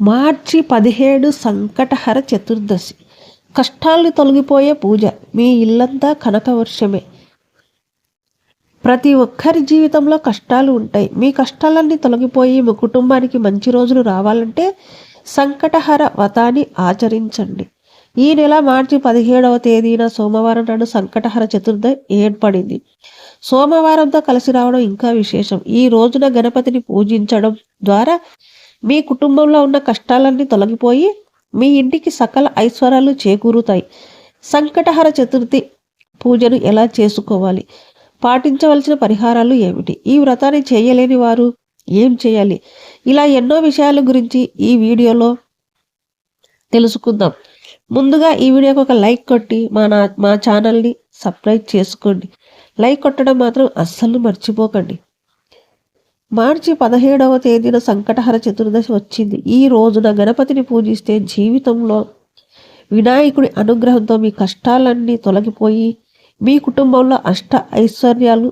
మార్చి పదిహేడు సంకటహర చతుర్దశి. కష్టాలు తొలగిపోయే పూజ. మీ ఇల్లంతా కనకవర్షమే. ప్రతి ఒక్కరి జీవితంలో కష్టాలు ఉంటాయి. మీ కష్టాలన్నీ తొలగిపోయి మీ కుటుంబానికి మంచి రోజులు రావాలంటే సంకటహర వ్రతాన్ని ఆచరించండి. ఈ నెల మార్చి పదిహేడవ తేదీన సోమవారం నాడు సంకటహర చతుర్థ ఏర్పడింది. సోమవారంతో కలిసి రావడం ఇంకా విశేషం. ఈ రోజున గణపతిని పూజించడం ద్వారా మీ కుటుంబంలో ఉన్న కష్టాలన్నీ తొలగిపోయి మీ ఇంటికి సకల ఐశ్వర్యాలు చేకూరుతాయి. సంకటహర చతుర్థి పూజను ఎలా చేసుకోవాలి? పాటించవలసిన పరిహారాలు ఏమిటి? ఈ వ్రతాన్ని చేయలేని వారు ఏం చేయాలి? ఇలా ఎన్నో విషయాల గురించి ఈ వీడియోలో తెలుసుకుందాం. ముందుగా ఈ వీడియోకి ఒక లైక్ కొట్టి మా నా మా ఛానల్ని సబ్స్క్రైబ్ చేసుకోండి. లైక్ కొట్టడం మాత్రం అస్సలు మర్చిపోకండి. మార్చి పదిహేడవ తేదీన సంకటహర చతుర్దశి వచ్చింది. ఈ రోజున గణపతిని పూజిస్తే జీవితంలో వినాయకుడి అనుగ్రహంతో మీ కష్టాలన్నీ తొలగిపోయి మీ కుటుంబంలో అష్ట ఐశ్వర్యాలు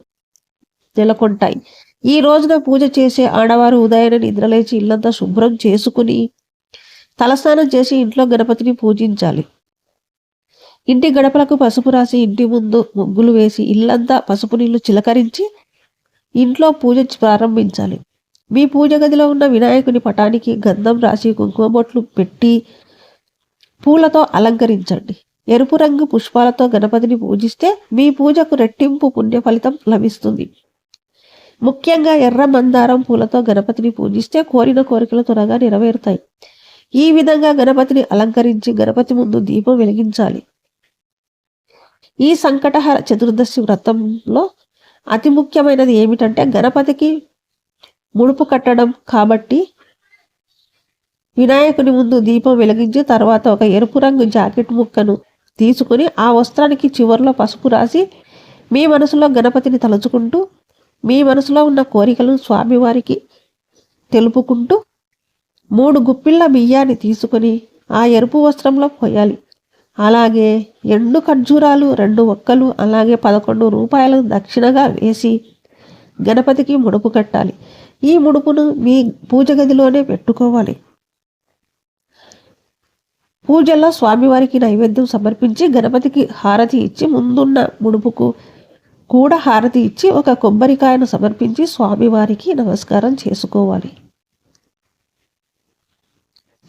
నెలకొంటాయి. ఈ రోజున పూజ చేసే ఆడవారు ఉదయాన్నే నిద్రలేచి ఇల్లంతా శుభ్రం చేసుకుని తలస్నానం చేసి ఇంట్లో గణపతిని పూజించాలి. ఇంటి గడపలకు పసుపు రాసి ఇంటి ముందు ముగ్గులు వేసి ఇల్లంతా పసుపు నీళ్ళు చిలకరించి ఇంట్లో పూజ ప్రారంభించాలి. మీ పూజ గదిలో ఉన్న వినాయకుని పటానికి గంధం రాసి కుంకుమ బొట్లు పెట్టి పూలతో అలంకరించండి. ఎరుపు రంగు పుష్పాలతో గణపతిని పూజిస్తే మీ పూజకు రెట్టింపు పుణ్య ఫలితం లభిస్తుంది. ముఖ్యంగా ఎర్ర మందారం పూలతో గణపతిని పూజిస్తే కోరిన కోరికలు త్వరగా నెరవేరుతాయి. ఈ విధంగా గణపతిని అలంకరించి గణపతి ముందు దీపం వెలిగించాలి. ఈ సంకటహర చతుర్దశి వ్రతంలో అతి ముఖ్యమైనది ఏమిటంటే గణపతికి ముడుపు కట్టడం కాబట్టి వినాయకుని ముందు దీపం వెలిగించి తర్వాత ఒక ఎరుపు రంగు జాకెట్ ముక్కను తీసుకుని ఆ వస్త్రానికి చివరిలో పసుపు రాసి మీ మనసులో గణపతిని తలుచుకుంటూ మీ మనసులో ఉన్న కోరికలను స్వామివారికి తెలుపుకుంటూ మూడు గుప్పిళ్ళ బియ్యాన్ని తీసుకొని ఆ ఎరుపు వస్త్రంలో పోయాలి. అలాగే ఎండు ఖర్జూరాలు రెండు ఒక్కలు అలాగే పదకొండు రూపాయలు దక్షిణగా వేసి గణపతికి ముడుపు కట్టాలి. ఈ ముడుపును మీ పూజ గదిలోనే పెట్టుకోవాలి. పూజల్లో స్వామివారికి నైవేద్యం సమర్పించి గణపతికి హారతి ఇచ్చి ముందున్న ముడుపుకు కూడా హారతి ఇచ్చి ఒక కొబ్బరికాయను సమర్పించి స్వామివారికి నమస్కారం చేసుకోవాలి.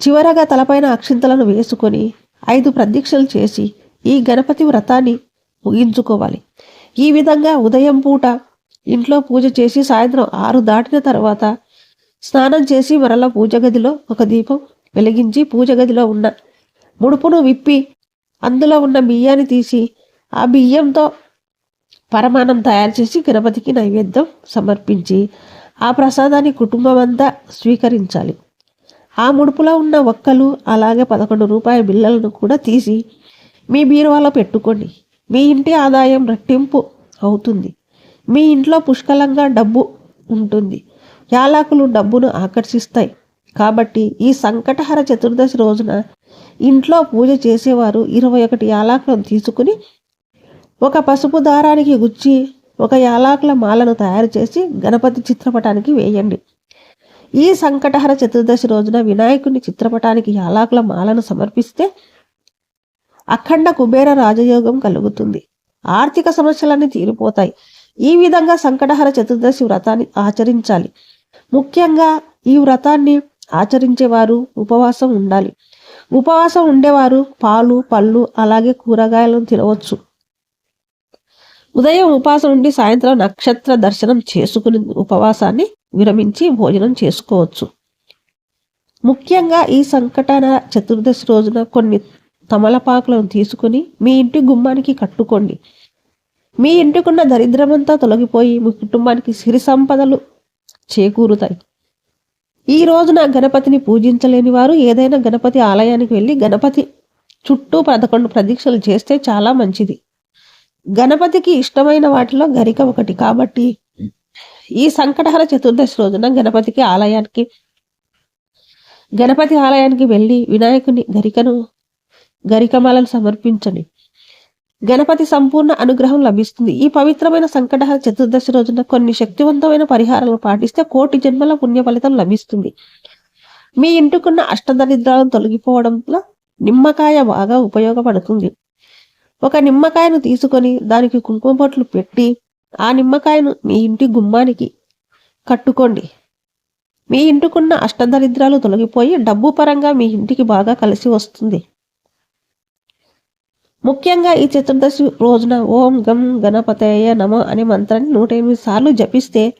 చివరగా తలపైన అక్షింతలను వేసుకొని ఐదు ప్రదీక్షలు చేసి ఈ గణపతి వ్రతాన్ని ముగించుకోవాలి. ఈ విధంగా ఉదయం పూట ఇంట్లో పూజ చేసి సాయంత్రం ఆరు దాటిన తర్వాత స్నానం చేసి మరలా పూజ గదిలో ఒక దీపం వెలిగించి పూజ గదిలో ఉన్న ముడుపును విప్పి అందులో ఉన్న బియ్యాన్ని తీసి ఆ బియ్యంతో పరమాణం తయారు చేసి గణపతికి నైవేద్యం సమర్పించి ఆ ప్రసాదాన్ని కుటుంబం అంతా స్వీకరించాలి. ఆ ముడుపులో ఉన్న ఒక్కలు అలాగే పదకొండు రూపాయల బిళ్ళలను కూడా తీసి మీ బీరువాలో పెట్టుకోండి. మీ ఇంటి ఆదాయం రెట్టింపు అవుతుంది. మీ ఇంట్లో పుష్కలంగా డబ్బు ఉంటుంది. యాలకులు డబ్బును ఆకర్షిస్తాయి. కాబట్టి ఈ సంకటహర చతుర్దశి రోజున ఇంట్లో పూజ చేసేవారు ఇరవై ఒకటి యాలకులను తీసుకుని ఒక పసుపు దారానికి గుచ్చి ఒక యాలకుల మాలను తయారు చేసి గణపతి చిత్రపటానికి వేయండి. ఈ సంకటహర చతుర్దశి రోజున వినాయకుని చిత్రపటానికి యాలాకుల మాలను సమర్పిస్తే అఖండ కుబేర రాజయోగం కలుగుతుంది. ఆర్థిక సమస్యలన్నీ తీరిపోతాయి. ఈ విధంగా సంకటహర చతుర్దశి వ్రతాన్ని ఆచరించాలి. ముఖ్యంగా ఈ వ్రతాన్ని ఆచరించేవారు ఉపవాసం ఉండాలి. ఉపవాసం ఉండేవారు పాలు పళ్ళు అలాగే కూరగాయలను తినవచ్చు. ఉదయం ఉపవాసం ఉండి సాయంత్రం నక్షత్ర దర్శనం చేసుకుని ఉపవాసాన్ని విరమించి భోజనం చేసుకోవచ్చు. ముఖ్యంగా ఈ సంకటన చతుర్దశి రోజున కొన్ని తమలపాకులను తీసుకుని మీ ఇంటి గుమ్మానికి కట్టుకోండి. మీ ఇంటికున్న దరిద్రమంతా తొలగిపోయి మీ కుటుంబానికి సిరి సంపదలు చేకూరుతాయి. ఈ రోజున గణపతిని పూజించలేని వారు ఏదైనా గణపతి ఆలయానికి వెళ్ళి గణపతి చుట్టూ పదకొండు ప్రదీక్షలు చేస్తే చాలా మంచిది. గణపతికి ఇష్టమైన వాటిలో గరిక ఒకటి కాబట్టి ఈ సంకటహర చతుర్దశి రోజున గణపతికి ఆలయానికి గణపతి ఆలయానికి వెళ్ళి వినాయకుని గరికను గరికమాలను సమర్పించండి. గణపతి సంపూర్ణ అనుగ్రహం లభిస్తుంది. ఈ పవిత్రమైన సంకటహర చతుర్దశి రోజున కొన్ని శక్తివంతమైన పరిహారాలను పాటిస్తే కోటి జన్మల పుణ్య ఫలితం లభిస్తుంది. మీ ఇంటికున్న అష్టదరిద్రాలను తొలగిపోవడంలో నిమ్మకాయ బాగా ఉపయోగపడుతుంది. ఒక నిమ్మకాయను తీసుకొని దానికి కుంకుమ బొట్లు పెట్టి ఆ నిమ్మకాయను మీ ఇంటి గుమ్మానికి కట్టుకోండి. మీ ఇంటికున్న అష్టదరిద్రాలు తొలగిపోయి డబ్బు పరంగా మీ ఇంటికి బాగా కలిసి వస్తుంది. ముఖ్యంగా ఈ చతుర్దశి రోజున ఓం గం గణపతయ నమ అనే మంత్రాన్ని నూట ఎనిమిది సార్లు జపిస్తే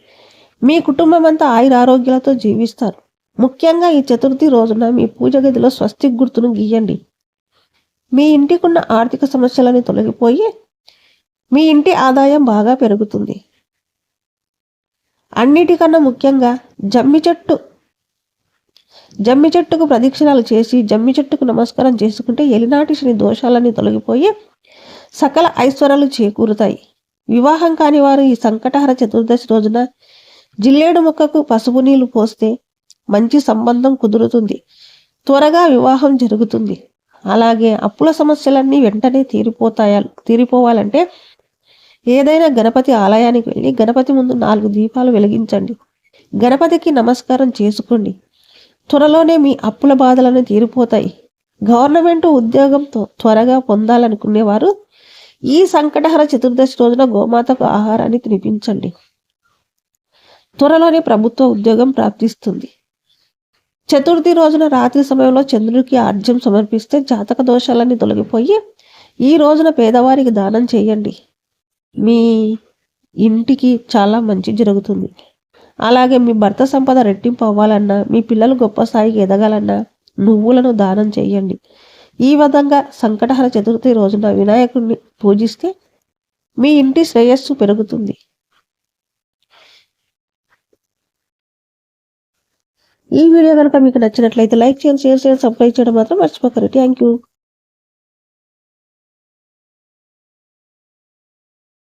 మీ కుటుంబం అంతా ఆయురారోగ్యాలతో జీవిస్తారు. ముఖ్యంగా ఈ చతుర్థి రోజున మీ పూజ గదిలో స్వస్తి గుర్తును గీయండి. మీ ఇంటికున్న ఆర్థిక సమస్యలని తొలగిపోయి మీ ఇంటి ఆదాయం బాగా పెరుగుతుంది. అన్నిటికన్నా ముఖ్యంగా జమ్మి చెట్టు. జమ్మి చెట్టుకు ప్రదక్షిణాలు చేసి జమ్మి చెట్టుకు నమస్కారం చేసుకుంటే ఎలినాటి శని దోషాలన్నీ తొలగిపోయి సకల ఐశ్వర్యాలు చేకూరుతాయి. వివాహం కాని వారు ఈ సంకటహర చతుర్దశి రోజున జిల్లేడు మొక్కకు పసుపు నీళ్ళు పోస్తే మంచి సంబంధం కుదురుతుంది. త్వరగా వివాహం జరుగుతుంది. అలాగే అప్పుల సమస్యలన్నీ వెంటనే తీరిపోతాయా తీరిపోవాలంటే ఏదైనా గణపతి ఆలయానికి వెళ్ళి గణపతి ముందు నాలుగు దీపాలు వెలిగించండి. గణపతికి నమస్కారం చేసుకోండి. త్వరలోనే మీ అప్పుల బాధలను తీరిపోతాయి. గవర్నమెంట్ ఉద్యోగంతో త్వరగా పొందాలనుకునేవారు ఈ సంకటహర చతుర్దశి రోజున గోమాతకు ఆహారాన్ని తినిపించండి. త్వరలోనే ప్రభుత్వ ఉద్యోగం ప్రాప్తిస్తుంది. చతుర్థి రోజున రాత్రి సమయంలో చంద్రుడికి ఆర్జ్యం సమర్పిస్తే జాతక దోషాలన్నీ తొలగిపోయి ఈ రోజున పేదవారికి దానం చేయండి. మీ ఇంటికి చాలా మంచి జరుగుతుంది. అలాగే మీ భర్త సంపద రెట్టింపు అవ్వాలన్నా మీ పిల్లలు గొప్ప స్థాయికి ఎదగాలన్నా నువ్వులను దానం చేయండి. ఈ విధంగా సంకటహర చతుర్థి రోజున వినాయకుడిని పూజిస్తే మీ ఇంటి శ్రేయస్సు పెరుగుతుంది. ఈ వీడియో కనుక మీకు నచ్చినట్లయితే లైక్ చేయండి షేర్ చేయండి సబ్స్క్రైబ్ చేయడం మాత్రం మర్చిపోకండి. Thank you